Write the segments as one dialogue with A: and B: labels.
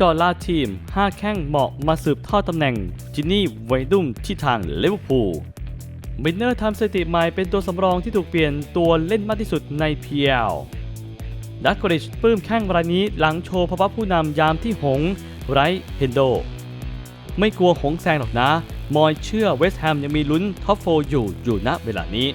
A: จอล่าทีม 5 แข้งเหมาะมาสืบทอดตำแหน่ง จินนี่ไวดุ้มที่ทางลิเวอร์พูลมินเนอร์ทำสถิติใหม่เป็นตัวสำรองที่ถูกเปลี่ยนตัวเล่นมากที่สุดใน PL ดักกริชปลื้มแข้งรายนี้หลังโชว์ภาวะผู้นำยามที่หงไรเฮนโด ไม่กลัวหงแซงหรอกนะ มอยเชื่อเวสต์แฮมยังมีลุ้นท็อปโฟอยู่อยู่ณเวลานี้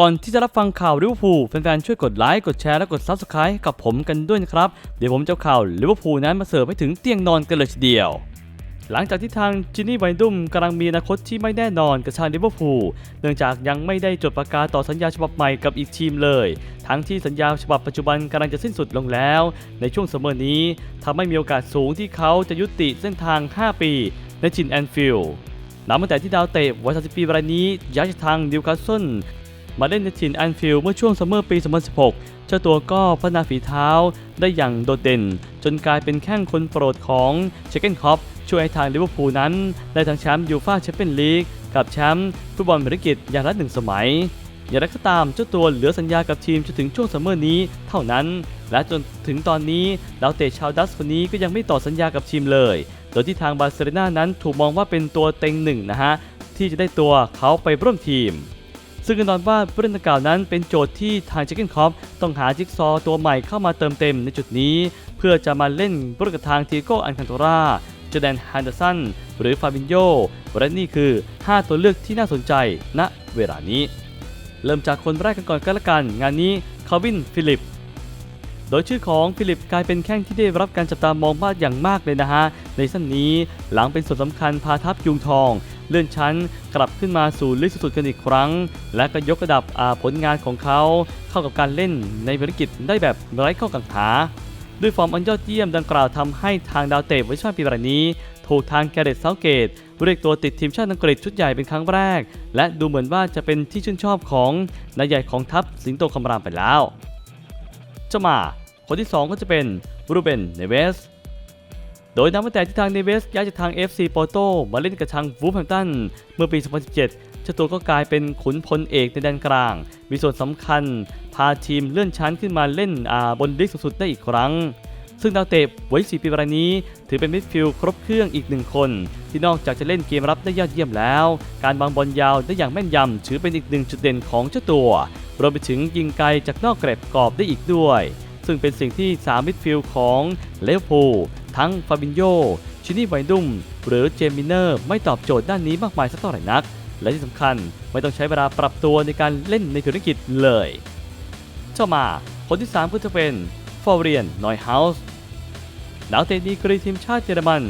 A: ก่อนที่จะรับฟังข่าวลิเวอร์พูลแฟนๆช่วยกดไลค์กดแชร์และกด Subscribe ให้กับผมกันด้วยนะครับ เดี๋ยวผมจะข่าวลิเวอร์พูลนั้นมาเสิร์ฟให้ถึงเตียงนอนกันเลยทีเดียวหลังจากที่ทางจินนี่ไวดุมกำลังมีอนาคตที่ไม่แน่นอนกับทาลิเวอร์พูลเนื่องจากยังไม่ได้จดประกาศต่อสัญญาฉบับใหม่กับอีกทีมเลย ทั้งที่สัญญาฉบับปัจจุบันกำลังจะสิ้นสุดลงแล้ว ในช่วงซัมอนี้ทำให้มีโอกาสสูงที่เขาจะยุติเส้นทาง 5 ปีในจินแอนฟิลด์นับตั้งแต่ที่ดาวเตะวัย30ปีรายนี้ย้ายจากทางนิวคาสเซิล มาเล่นในถิ่นแอนฟิลด์เมื่อช่วงซัมเมอร์ปี 2016 เจ้าตัวก็พัฒนาฝีเท้าได้อย่างโดดเด่น จนกลายเป็นแข้งคนโปรดของเชคเกนคอปช่วยให้ทางลิเวอร์พูลนั้น ได้ทั้งแชมป์ยูฟ่าแชมเปี้ยนลีกกับแชมป์ฟุตบอลภารกิจอย่างละหนึ่งสมัย อย่างไรก็ตามเจ้าตัวเหลือสัญญากับทีมจนถึงช่วงซัมเมอร์นี้เท่านั้น และจนถึงตอนนี้ดาวเตะชาวดัสคนนี้ก็ยังไม่ต่อสัญญากับทีมเลย โดยที่ทางบาร์เซโลนานั้นถูกมองว่าเป็นตัวเต็งหนึ่งนะฮะที่จะได้ตัวเขาไปร่วมทีม ซึ่งแน่นอนว่าผู้เล่นดังกล่าวนั้นเป็นโจทย์ที่ทางเจคเกนคอปต้องหาจิ๊กซอว์ตัวใหม่เข้ามาเติมเต็มในจุดนี้ เพื่อจะมาเล่นบริกับทางทีโกอันคันโตราเจแดนฮันเดอร์สันหรือฟาบินโยและนี่คือ 5 ตัวเลือกที่น่าสนใจณเวลานี้ เริ่มจากคนแรกกันก่อนก็แล้วกัน งานนี้คาวินฟิลิปโดยชื่อของฟิลิปกลายเป็นแข้งที่ได้รับการจับตามองมากอย่างมากเลยนะฮะ ในสั้นนี้หลังเป็นส่วนสำคัญพาทัพยุงทอง เลื่อนชั้นกลับขึ้นมาสู่ลีกสูงสุดกันอีกครั้ง และก็ยกระดับอาผลงานของเขา เข้ากับการเล่นในภารกิจได้แบบไร้ข้อกังขาด้วยฟอร์มอันยอดเยี่ยมดังกล่าวทำให้ทางดาวเตะเวอร์ชันปีรายนี้ ถูกทางแกเรตเซาเกตเรียกตัวติดทีมชาติอังกฤษชุดใหญ่เป็นครั้งแรก และดูเหมือนว่าจะเป็นที่ชื่นชอบของนายใหญ่ของทัพสิงโตคำรามไปแล้วจะมาคนที่ 2 ก็จะเป็นรูเบนเนเวส โดยนับตั้งแต่ที่ทางเนเวสย้ายจากทาง FC โปโตมาเล่นกับทางวูฟแฮมตันเมื่อปี 2017เจ้าตัวก็กลายเป็นขุนพลเอกในแดนกลาง มีส่วนสำคัญ พาทีมเลื่อนชั้นขึ้นมาเล่นอาบนลีกสูงสุดได้อีกครั้ง ซึ่งดาวเตะวัย4ปีรายนี้ ถือเป็นมิดฟิลด์ครบเครื่องอีกหนึ่งคน ที่นอกจากจะเล่นเกมรับได้ยอดเยี่ยมแล้ว การวางบอลยาวได้อย่างแม่นยำถือเป็นอีกหนึ่งจุดเด่นของเจ้าตัวรวมไปถึงยิงไกลจากนอกเกรบกรอบได้อีกด้วยซึ่งเป็นสิ่งที่3มิดฟิลด์ของเลเวอร์พูล ทั้งฟาบินโยชินี่ไวดุมหรือเจมิเนอร์ไม่ตอบโจทย์ด้านนี้มากมายสักเท่าไหร่นัก และที่สำคัญไม่ต้องใช้เวลาปรับตัวในการเล่นในธุรกิจเลยต่อมาคนที่ 3 ก็จะเป็นฟอร์เรียนนอยเฮาส์ดาวเตะดีกรีทีมชาติเยอรมัน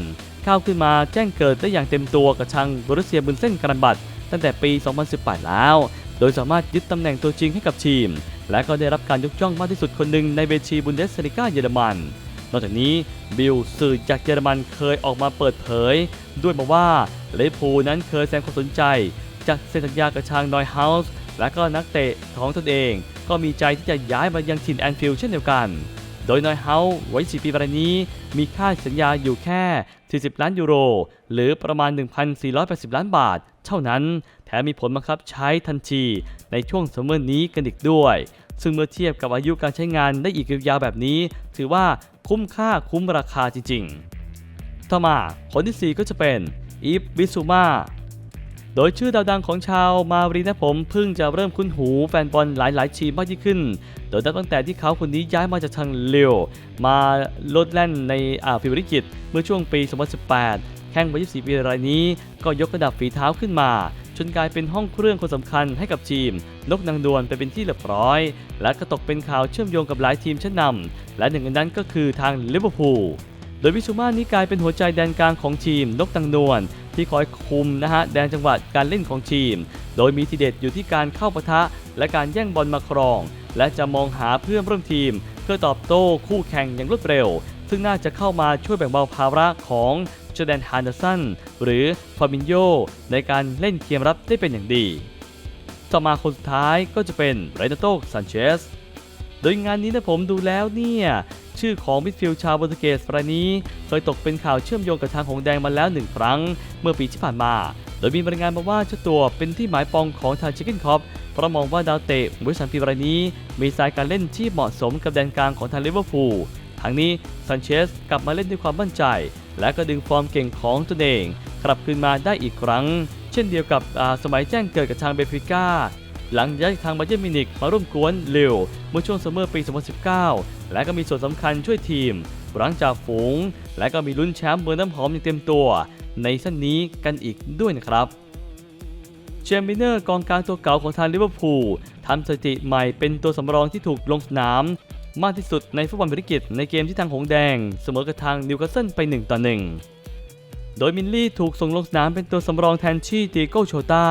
A: ก้าวขึ้นมาแจ้งเกิดได้อย่างเต็มตัวกับทางบรุสเซียบุนเส้นการันบัตตั้งแต่ปี 2018 แล้ว โดยสามารถยึดตำแหน่งตัวจริงให้กับทีม และก็ได้รับการยกย่องมากที่สุดคนหนึ่งในเวทีบุนเดสลิก้าเยอรมัน นอกจากนี้บิลสื่อจากเยอรมันเคยออกมาเปิดเผย ด้วยมาว่าเลฟพูนั้นเคยแสดงความสนใจ จากเซ็นสัญญากับทางนอยเฮาส์และก็นักเตะของตนเอง ก็มีใจที่จะย้ายมายังถิ่นแอนฟิลด์เช่นเดียวกัน โดยนอยเฮาส์ไว้4ปีรายนี้ มีค่าสัญญาอยู่แค่ 40 ล้านยูโร หรือประมาณ 1,480 ล้านบาท เท่านั้น แถมมีผลบังคับใช้ทันทีในช่วงซัมเมอร์นี้กันอีกด้วยซึ่งเมื่อเทียบกับอายุการใช้งานได้อีกยาวแบบนี้ ถือว่า คุ้มค่าคุ้มราคาจริงๆ ต่อมาคนที่ 4 ก็จะเป็นอีฟวิซูมาโดยชื่อดาวดังของชาวมารีนะผมเพิ่งจะเริ่มคุ้นหูแฟนบอลหลายๆ ทีมมากยิ่งขึ้น โดยนับตั้งแต่ที่เขาคนนี้ย้ายมาจากทางเลียวมาลดแล่นในอ่าวฟิวริกิตเมื่อช่วงปี 2018 แข่งวัย24ปีรายนี้ก็ยกระดับฝีเท้าขึ้นมา จนกลายเป็นห้องเครื่องคนสำคัญให้กับทีม นกนางดวลไปเป็นที่เรียบร้อย และก็ตกเป็นข่าวเชื่อมโยงกับหลายทีมชั้นนำและหนึ่งในนั้นก็คือทางลิเวอร์พูลโดยวิชูมานี้กลายเป็นหัวใจแดนกลางของทีมนกตังนวลที่คอยคุมนะฮะแดนจังหวัดการเล่นของทีม โดยมีทีเด็ดอยู่ที่การเข้าปะทะ และการแย่งบอลมาครอง และจะมองหาเพื่อนร่วมทีม เพื่อตอบโต้คู่แข่งอย่างรวดเร็ว ซึ่งน่าจะเข้ามาช่วยแบ่งเบาภาระของ เจแดนฮานเดอร์สันหรือฟาบินโยในการเล่นเกมรับได้เป็นอย่างดี ต่อมาคนสุดท้ายก็จะเป็นไรนาโตซันเชสโดยงานนี้นะผมดูแล้วเนี่ย ชื่อของมิดฟิลด์ชาวโปรตุเกสรายนี้ เคยตกเป็นข่าวเชื่อมโยงกับทางหงแดงมาแล้วหนึ่งครั้ง เมื่อปีที่ผ่านมา โดยมีรายงานมาว่าเจ้าตัวเป็นที่หมายปองของทางชิคเก้นคอปเพราะมองว่าดาวเตะบริษัทปีรายนี้ มีสไตล์การเล่นที่เหมาะสมกับแดนกลางของทางลิเวอร์พูลทั้งนี้ซันเชสกลับมาเล่นด้วยความมั่นใจ และก็ดึงฟอร์มเก่งของตนเอง กลับคืนมาได้อีกครั้ง เช่นเดียวกับสมัยแจ้งเกิดกับทางเบฟิก้า หลังย้ายทางบาเยอร์มินิกมาร่วมกวนเร็วเมื่อช่วงซัมเมอร์ปี 2019 และก็มีส่วนสำคัญช่วยทีมหลังจากฝูง และก็มีลุ้นแชมป์เบอร์น้ำหอมอย่างเต็มตัว ในสั้นนี้กันอีกด้วยนะครับเชมบิเนอร์กองกลางตัวเก่าของทางลิเวอร์พูลทำสถิติใหม่เป็นตัวสำรองที่ถูกลงสนาม มากที่สุดในฟุตบอลบริกิตในเกมที่ทางหงแดง เสมอกับทางนิวคาสเซิลไป 1 ต่อ 1 โดยมินลี่ถูกส่งลงสนามเป็นตัวสำรองแทนที่ตีโกโชตา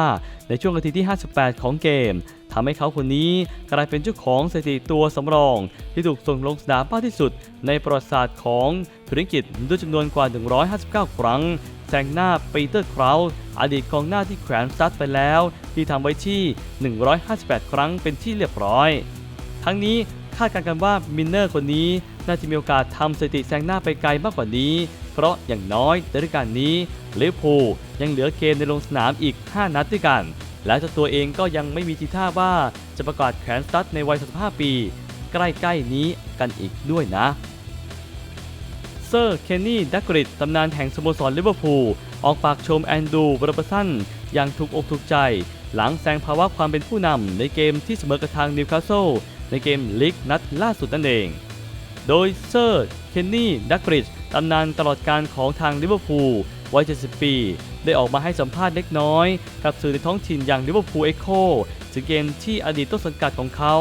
A: ในช่วงนาทีที่ 58 ของเกมทำให้เขาคนนี้กลายเป็นเจ้าของสถิติตัวสำรอง ที่ถูกส่งลงสนามมากที่สุด ในประวัติศาสตร์ของบริกิตด้วยจำนวนกว่า 159 ครั้งแซงหน้าปีเตอร์คราวส์อดีตกองหน้าที่แขวนซัดไปแล้ว ที่ทำไว้ที่ 158 ครั้งเป็นที่เรียบร้อย ทั้งนี้ คาดการณ์กันว่ามินเนอร์คนนี้น่าจะมีโอกาสทำสถิติแซงหน้าไปไกลมากกว่านี้ เพราะอย่างน้อยในฤดูกาลนี้ลิเวอร์พูลยังเหลือเกมในลงสนามอีก 5 นัดด้วยกัน และตัวเองก็ยังไม่มีทีท่าว่าจะประกาศแขวนสตัดในวัย 35 ปี ใกล้ๆนี้กันอีกด้วยนะเซอร์เคนนี่ดักกริดตำนานแห่งสโมสรลิเวอร์พูลออกปากชมแอนดูบรบสันอย่างถูกอกถูกใจ หลังแซงภาวะความเป็นผู้นำในเกมที่เสมอกับทางนิวคาสเซิล ในเกมลีกนัดล่าสุดนั่นเอง โดยเซอร์เคนนี่ดักบริดตำนานตลอดการของทางลิเวอร์พูลวัย 70 ปี ได้ออกมาให้สัมภาษณ์เล็กน้อย กับสื่อในท้องถิ่นอย่างลิเวอร์พูลเอ็กโคถึงเกมที่อดีตต้นสังกัดของเขา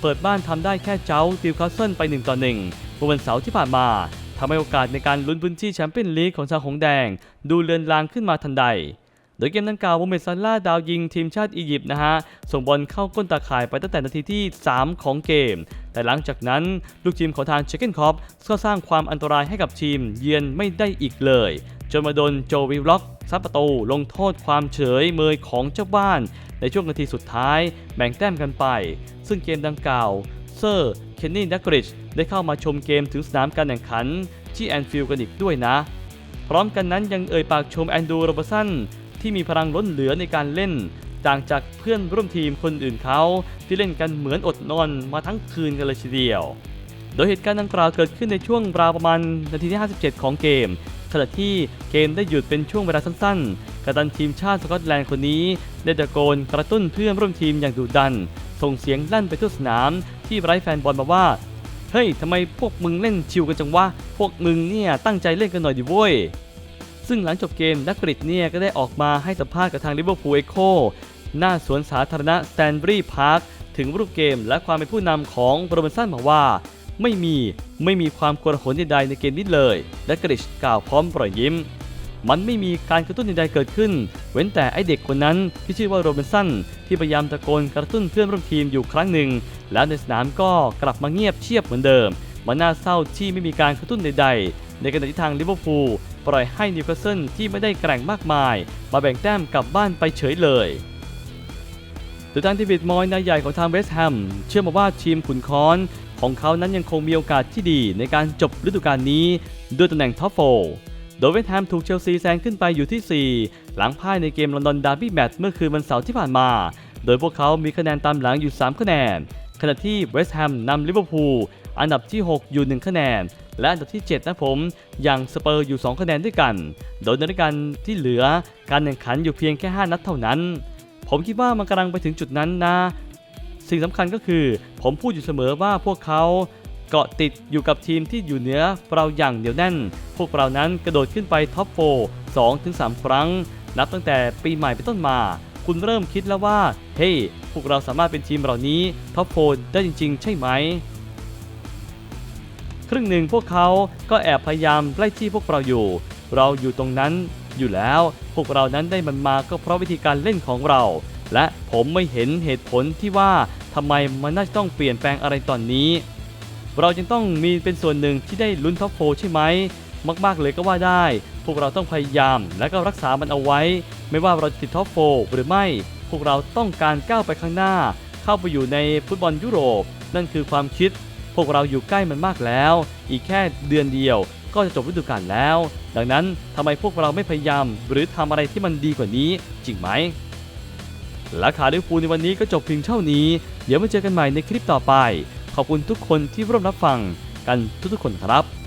A: เปิดบ้านทำได้แค่เจ้าติวคาสเซิลไป1ต่อ1เมื่อวันเสาร์ที่ผ่านมาทำให้โอกาสในการลุ้นพื้นที่แชมเปี้ยนลีกของชาวหงแดง ดูเลือนลางขึ้นมาทันใด โดยเกมดังกล่าวโมเมดซาร่าดาวยิงทีมชาติอียิปต์นะฮะ ส่งบอลเข้าก้นตาข่ายไปตั้งแต่นาทีที่ 3 ของเกม แต่หลังจากนั้น ลูกทีมของทางเชคเกนคอปก็สร้างความอันตรายให้กับทีมเยือนไม่ได้อีกเลย จนมาโดนโจวิลล็อกซัดประตูลงโทษความเฉยเมยของเจ้าบ้าน ในช่วงนาทีสุดท้ายแบ่งแต้มกันไป ซึ่งเกมดังกล่าวเซอร์เคนนี่ดักกริชได้เข้ามาชมเกมถึงสนามการแข่งขันที่แอนฟิลด์กันอีกด้วยนะ พร้อมกันนั้นยังเอ่ยปากชมแอนดูโรบสัน ที่มีพลังล้นเหลือในการเล่นต่างจากเพื่อนร่วมทีมคนอื่นเขาที่เล่นกันเหมือนอดนอนมาทั้งคืนกันเลยทีเดียว โดยเหตุการณ์ดังกล่าวเกิดขึ้นในช่วงราวประมาณนาทีที่ 57 ของเกมขณะที่เกมได้หยุดเป็นช่วงเวลาสั้นๆกัปตันทีมชาติสกอตแลนด์คนนี้ ได้ตะโกนกระตุ้นเพื่อนร่วมทีมอย่างดุดัน ส่งเสียงลั่นไปทั่วสนามที่ไร้แฟนบอลมาว่า เฮ้ยทำไมพวกมึงเล่นชิวกันจังวะ พวกมึงเนี่ยตั้งใจเล่นกันหน่อยดิเว้ย ซึ่งหลังจบเกมนักกริดเนี่ยก็ได้ออกมาให้สัมภาษณ์กับทางลิเวอร์พูลเอโคหน้าสวนสาธารณะสแตนบรีพาร์คถึงรูปเกมและความเป็นผู้นำของโรเบนสันมาว่า ไม่มีไม่มีความกลาหลใดๆในเกมนี้เลย และกริชกล่าวพร้อมปล่อยยิ้ม มันไม่มีการกระตุ้นใดๆเกิดขึ้น เว้นแต่ไอเด็กคนนั้นที่ชื่อว่าโรเบนสันที่พยายามตะโกนกระตุ้นเพื่อนร่วมทีมอยู่ครั้งหนึ่ง แล้วในสนามก็กลับมาเงียบเชียบเหมือนเดิม มันน่าเศร้าที่ไม่มีการกระตุ้นใดๆ ในขณะที่ทางลิเวอร์พูล ปล่อยให้นิวคาสเซิลที่ไม่ได้แกร่งมากมาย มาแบ่งแต้มกลับบ้านไปเฉยเลยโดยทางทีวิดมอยนายใหญ่ของทางเวสต์แฮมเชื่อมาว่าทีมขุนค้อนของเขานั้นยังคงมีโอกาสที่ดีในการจบฤดูกาลนี้ ด้วยตำแหน่งท็อปโฟโดยเวสต์แฮมถูกเชลซีแซงขึ้นไปอยู่ที่ 4 หลังพ่ายในเกมลอนดอนดาร์บี้แมตช์เมื่อคืนวันเสาร์ที่ผ่านมา โดยพวกเขามีคะแนนตามหลังอยู่ 3 คะแนน ขณะที่เวสต์แฮมนำลิเวอร์พูลอันดับที่ 6 อยู่ 1 คะแนน และอันดับที่ 7 นะผม อย่างสเปอร์อยู่ 2 คะแนนด้วยกัน โดยในรายการที่เหลือการแข่งขันอยู่เพียงแค่ 5 นัดเท่านั้น ผมคิดว่ามันกำลังไปถึงจุดนั้นนะ สิ่งสำคัญก็คือ ผมพูดอยู่เสมอว่าพวกเขาเกาะติดอยู่กับทีมที่อยู่เหนือเราอย่างเหนียวแน่น พวกเรานั้นกระโดดขึ้นไปท็อปโฟ2ถึง3ครั้ง นับตั้งแต่ปีใหม่เป็นต้นมา คุณเริ่มคิดแล้วว่า เฮ้ยพวกเราสามารถเป็นทีมเหล่านี้ท็อปโฟได้จริง ๆ ใช่ไหม ครึ่งหนึ่งพวกเขาก็แอบพยายามไล่ที่พวกเราอยู่ เราอยู่ตรงนั้นอยู่แล้ว พวกเรานั้นได้มันมาก็เพราะวิธีการเล่นของเรา และผมไม่เห็นเหตุผลที่ว่าทำไมมันน่าจะต้องเปลี่ยนแปลงอะไรตอนนี้ เราจึงต้องมีเป็นส่วนหนึ่งที่ได้ลุ้นท็อปโฟใช่ไหมมาก ๆ เลยก็ว่าได้ พวกเราต้องพยายามและก็รักษามันเอาไว้ ไม่ว่าเราจะติดท็อปโฟหรือไม่ พวกเราต้องการก้าวไปข้างหน้า เข้าไปอยู่ในฟุตบอลยุโรป นั่นคือความคิด พวกเราอยู่ใกล้มันมากแล้ว อีกแค่เดือนเดียวก็จะจบฤดูกาลแล้ว ดังนั้นทำไมพวกเราไม่พยายาม หรือทำอะไรที่มันดีกว่านี้ จริงไหม และข่าวลิเวอร์พูลในวันนี้ก็จบเพียงเท่านี้ เดี๋ยวมาเจอกันใหม่ในคลิปต่อไป ขอบคุณทุกคนที่ร่วมรับฟังกันทุกๆคนครับ